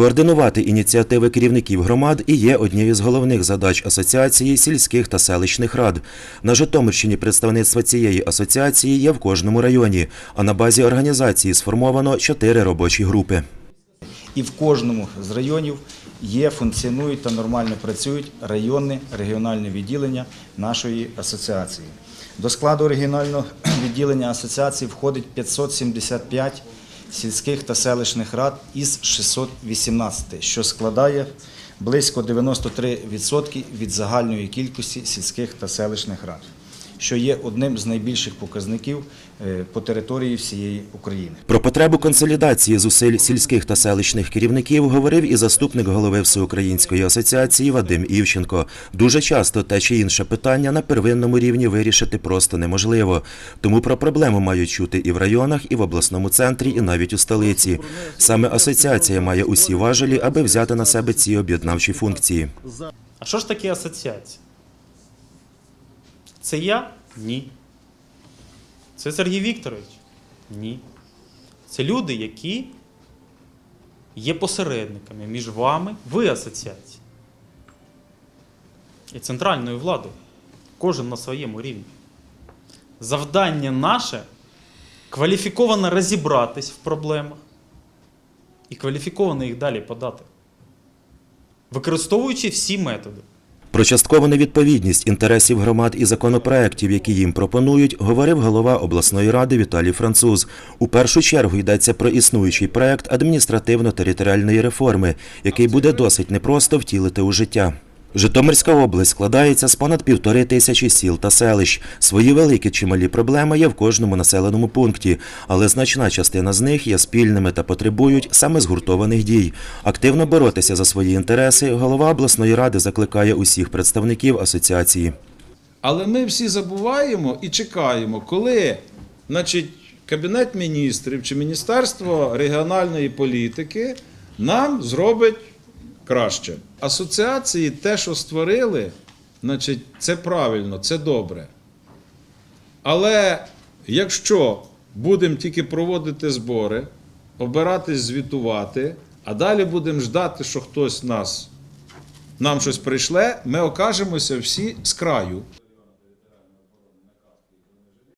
Координувати ініціативи керівників громад і є однією з головних задач Асоціації сільських та селищних рад. На Житомирщині представництво цієї асоціації є в кожному районі, а на базі організації сформовано чотири робочі групи. І в кожному з районів є, функціонують та нормально працюють районні регіональні відділення нашої асоціації. До складу регіонального відділення асоціації входить 575 сільських та селищних рад із 618, що складає близько 93% від загальної кількості сільських та селищних рад, що є одним з найбільших показників е, по території всієї України. Про потребу консолідації зусиль сільських та селищних керівників говорив і заступник голови Всеукраїнської асоціації Вадим Івченко. Дуже часто те чи інше питання на первинному рівні вирішити просто неможливо. Тому про проблему мають чути і в районах, і в обласному центрі, і навіть у столиці. Саме асоціація має усі важелі, аби взяти на себе ці об'єднавчі функції. А що ж таке асоціація? Це я? Ні. Це Сергій Вікторович? Ні. Це люди, які є посередниками між вами, ви асоціація. І центральною владою. Кожен на своєму рівні. Завдання наше кваліфіковано розібратись в проблемах і кваліфіковано їх далі подати. Використовуючи всі методи. Про часткову невідповідність інтересів громад і законопроєктів, які їм пропонують, говорив голова обласної ради Віталій Француз. У першу чергу йдеться про існуючий проект адміністративно-територіальної реформи, який буде досить непросто втілити у життя. Житомирська область складається з понад півтори тисячі сіл та селищ. Свої великі чи малі проблеми є в кожному населеному пункті, але значна частина з них є спільними та потребують саме згуртованих дій. Активно боротися за свої інтереси голова обласної ради закликає усіх представників асоціації. Але ми всі забуваємо і чекаємо, коли значить, Кабінет міністрів чи Міністерство регіональної політики нам зробить краще. Асоціації те, що створили, значить, це правильно, це добре. Але якщо будемо тільки проводити збори, обиратись, звітувати, а далі будемо ждати, що хтось нас нам щось прийшле, ми окажемося всі з краю.